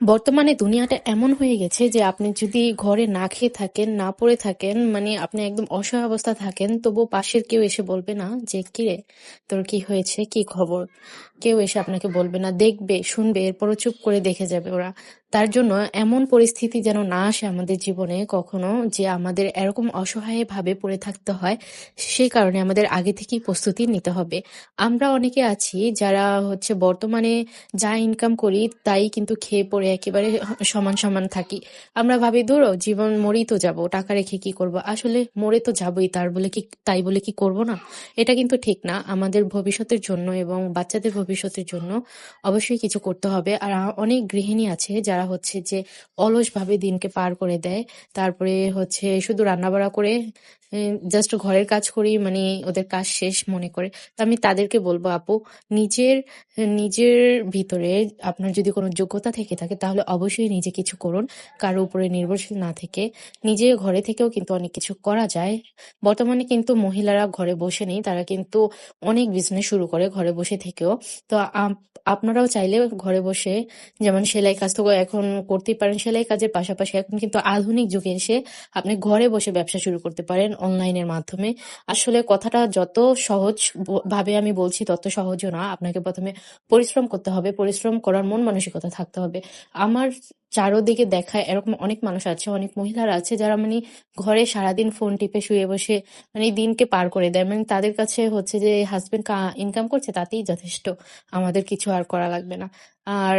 বর্তমানে দুনিয়াটা এমন হয়ে গেছে যে আপনি যদি ঘরে না খেয়ে থাকেন, না পড়ে থাকেন, মানে আপনি একদম অসহায় অবস্থা থাকেন, তবু পাশের কেউ এসে বলবে না যে, "কিরে, তোর কি হয়েছে? কি খবর?" কেউ এসে আপনাকে বলবে না। দেখবে, শুনবে, এরপরও চুপ করে দেখে যাবে ওরা। তার জন্য এমন পরিস্থিতি যেন না আসে আমাদের জীবনে কখনো যে আমাদের এরকম অসহায় ভাবে পড়ে থাকতে হয়, সেই কারণে আমাদের আগে থেকেই প্রস্তুতি নিতে হবে। আমরা অনেকে আছি যারা হচ্ছে বর্তমানে যা ইনকাম করি তাই কিন্তু খেয়ে পড়ে একেবারে সমান সমান থাকি। আমরা ভাবি দূর জীবন মরেই তো যাব, টাকা রেখে কি করব? আসলে মরে তো যাবই তার বলে কি তাই বলে কি করব না? এটা কিন্তু ঠিক না। আমাদের ভবিষ্যতের জন্য এবং বাচ্চাদের ভবিষ্যতের জন্য অবশ্যই কিছু করতে হবে। আর অনেক গৃহিণী আছে যারা হচ্ছে যে অলসভাবে দিনকে পার করে দেয়। তারপরে হচ্ছে শুধু রান্না রান্নাবাড়া করে জাস্ট ঘরের কাজ করেই মানে ওদের কাজ শেষ মনে করে। তো আমি তাদেরকে বলব, আপু, নিজের নিজের ভিতরে আপনার যদি কোনো যোগ্যতা থেকে থাকে, তাহলে অবশ্যই নিজে কিছু করুন। কারও উপরে নির্ভরশীল না থেকে। নিজে ঘরে থেকেও কিন্তু অনেক কিছু করা যায়। বর্তমানে কিন্তু মহিলারা ঘরে বসে নেই। তারা কিন্তু অনেক বিজনেস শুরু করে ঘরে বসে থেকেও। তো আপ, আপনারাও চাইলে ঘরে বসে, যেমন সেলাই কাজ তো এখন করতেই পারেন। সেলাই কাজের পাশাপাশি এখন কিন্তু আধুনিক যুগে এসে আপনি ঘরে বসে ব্যবসা শুরু করতে পারেন অনলাইনের মাধ্যমে। আসলে কথাটা যত সহজ ভাবে আমি বলছি তত সহজও না। আপনাকে প্রথমে পরিশ্রম করতে হবে। পরিশ্রম করার মন মানসিকতা থাকতে হবে। আমার চারদিকে দেখা এরকম অনেক মানুষ আছে, অনেক মহিলারা আছে যারা মানে ঘরে সারাদিন ফোন টিপে শুয়ে বসে মানে দিনকে পার করে দেয়। মানে তাদের কাছে হচ্ছে যে হাসব্যান্ড কা ইনকাম করছে তাতেই যথেষ্ট। আমাদের কিছু আর করা লাগবে না। আর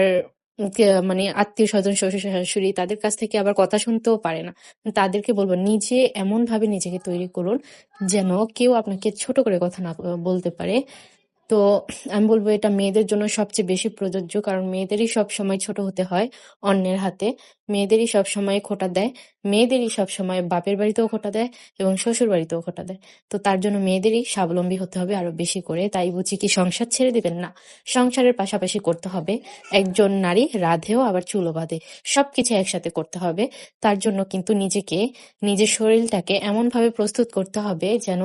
কে আত্মীয় স্বজন শ্বশুর-শাশুড়ি তাদের কাছ থেকে আবার কথা শুনতেও পারে না। তাদেরকে বলব, নিজে এমনভাবে নিজেকে তৈরি করুন যেন কেউ আপনাকে ছোট করে কথা না বলতে পারে। তো আমি বলব এটা মেয়েদের জন্য সবচেয়ে বেশি প্রযোজ্য। কারণ মেয়েদেরই সবসময় ছোট হতে হয় অন্যের হাতে। মেয়েদেরই সবসময় খোটা দেয়। মেয়েদেরই সবসময় বাপের বাড়িতেও খোটা দেয় এবং শ্বশুর বাড়িতেও খোটা দেয়। তো তার জন্য মেয়েদেরই স্বাবলম্বী হতে হবে আরও বেশি করে। তাই বুঝি কি সংসার ছেড়ে দেবেন না। সংসারের পাশাপাশি করতে হবে। একজন নারী রাঁধেও আবার চুলও বাঁধে। সবকিছু একসাথে করতে হবে। তার জন্য কিন্তু নিজেকে, নিজের শরীরটাকে এমনভাবে প্রস্তুত করতে হবে যেন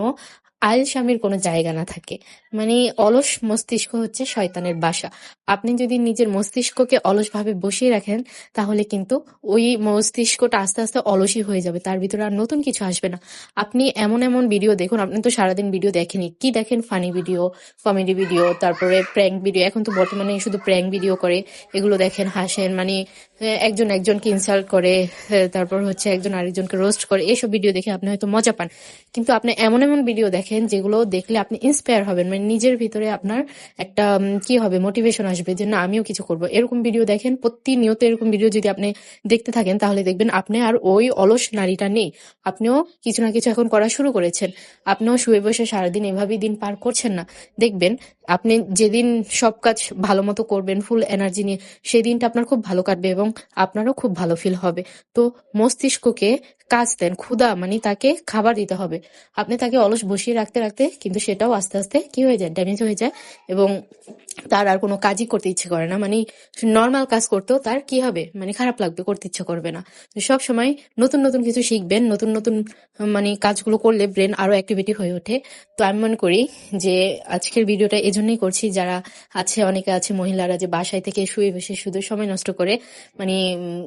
আলসামির কোনো জায়গা না থাকে। মানে অলস মস্তিষ্ক হচ্ছে শয়তানের বাসা। আপনি যদি নিজের মস্তিষ্ককে অলসভাবে বসিয়ে রাখেন তাহলে কিন্তু ওই মস্তিষ্কটা আস্তে, আস্তে অলসই হয়ে যাবে। তার ভিতরে আর নতুন কিছু আসবে না। আপনি এমন, এমন ভিডিও দেখুন, আপনি তো সারাদিন ভিডিও দেখেনই। কি দেখেন? ফানি ভিডিও, কমেডি ভিডিও, তারপরে প্র্যাঙ্ক ভিডিও। এখন তো বর্তমানে শুধু প্র্যাঙ্ক ভিডিও করে। এগুলো দেখেন, হাসেন। মানে একজন একজনকে ইনসাল্ট করে, তারপর হচ্ছে একজন আরেকজনকে রোস্ট করে। এসব ভিডিও দেখে আপনি হয়তো মজা পান। কিন্তু আপনি এমন, এমন ভিডিও দেখেন যেগুলো দেখলে আপনি ইন্সপায়ার হবেন। মানে নিজের ভিতরে আপনার একটা কি হবে মোটিভেশন আসবে যে না আমিও কিছু করব। এরকম ভিডিও দেখেন প্রতিনিয়ত এরকম ভিডিও যদি আপনি দেখতে থাকেন তাহলে দেখবেন আপনি আর ওই অলস নারীটা নেই। আপনিও কিছু না কিছু এখন করা শুরু করেছেন। আপনিও শুয়ে বসে সারাদিন এভাবেই দিন পার করছেন না। দেখবেন আপনি যেদিন সব কাজ ভালো মতো করবেন ফুল এনার্জি নিয়ে সেই দিনটা আপনার খুব ভালো কাটবে এবং আপনারও খুব ভালো ফিল হবে। তো মস্তিষ্ককে কাজ দেন। ক্ষুধা মানে তাকে খাবার দিতে হবে। আপনি তাকে অলস বসিয়ে রাখতে, রাখতে কিন্তু সেটাও আস্তে, আস্তে কি হয়ে যায়? ড্যামেজ হয়ে যায় এবং তার আর কোনো কাজই করতে ইচ্ছে করে না। মানে নর্মাল কাজ করতেও তার কি হবে? মানে খারাপ লাগবে, করতে ইচ্ছে করবে না। সব সময় নতুন, নতুন কিছু শিখবেন। নতুন, নতুন মানে কাজগুলো করলে ব্রেন আরও অ্যাক্টিভিটি হয়ে ওঠে। তো আমি মনে করি যে আজকের ভিডিওটা এজন্যই করছি যারা আছে অনেকে আছে মহিলারা যে বাসায় থেকে শুয়ে বসে শুধু সময় নষ্ট করে মানে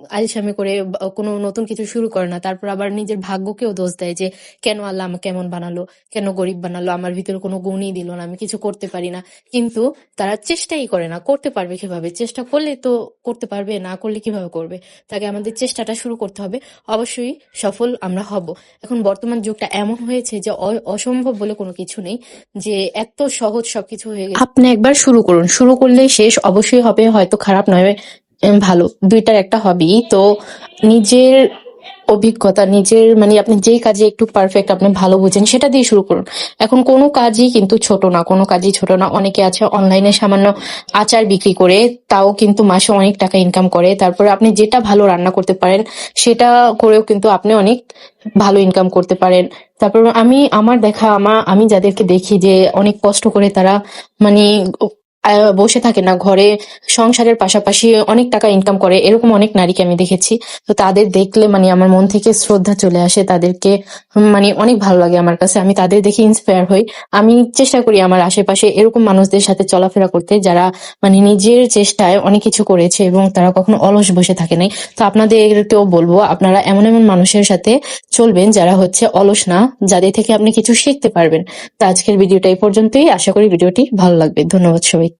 আলসামি করে কোনো নতুন কিছু শুরু করে না। তারপর আবার নিজের ভাগ্যকেও দোষ দেয় যে কেন আল্লাহ আমাকে এমন বানালো? কেন গরিব বানালো? আমার ভিতরে কোনো গুণই দিল না। আমি কিছু করতে পারি না। কিন্তু তারা চেষ্টাই করে না। করতে পারবে কীভাবে? চেষ্টা করলে তো করতে পারবে, না করলে কীভাবে করবে? তাকে আমাদের চেষ্টাটা শুরু করতে হবে। অবশ্যই সফল আমরা হব। এখন বর্তমান যুগটা এমন হয়েছে যে অসম্ভব বলে কোনো কিছু নেই। যে এত সহজ সবকিছু হয়ে গেছে। আপনি একবার শুরু করুন। শুরু করলে শেষ অবশ্যই হবে হয়তো খারাপ নয় ভালো। দুইটার একটা হবেই। তো নিজের অভিজ্ঞতা নিজের মানে আপনি যেই কাজে একটু পারফেক্ট আপনি ভালো বুঝেন সেটা দিয়ে শুরু করুন। এখন কোনো কাজই কিন্তু ছোট না, কোনো কাজই ছোট না। অনেকে আছে অনলাইনে সামান্য আচার বিক্রি করে তাও কিন্তু মাসে অনেক টাকা ইনকাম করে। তারপরে আপনি যেটা ভালো রান্না করতে পারেন সেটা করেও কিন্তু আপনি অনেক ভালো ইনকাম করতে পারেন। তারপর আমি আমার দেখা আমা আমি যাদেরকে দেখি যে অনেক কষ্ট করে তারা মানে বসে থাকে না। ঘরে সংসারের পাশাপাশি অনেক টাকা ইনকাম করে। এরকম অনেক নারীকে আমি দেখেছি। তো তাদের দেখলে মানে আমার মন থেকে শ্রদ্ধা চলে আসে তাদেরকে। মানে অনেক ভালো লাগে আমার কাছে। আমি তাদের দেখে ইন্সপায়ার হই। আমি চেষ্টা করি আমার আশেপাশে এরকম মানুষদের সাথে চলাফেরা করতে যারা মানে নিজের চেষ্টায় অনেক কিছু করেছে এবং তারা কখনো অলস বসে থাকে নাই। তো আপনাদেরকেও বলব, আপনারা এমন এমন মানুষের সাথে চলবেন যারা হচ্ছে অলস না, যাদের থেকে আপনি কিছু শিখতে পারবেন। তো আজকের ভিডিওটা এই পর্যন্তই। আশা করি ভিডিওটি ভালো লাগবে। ধন্যবাদ সবাই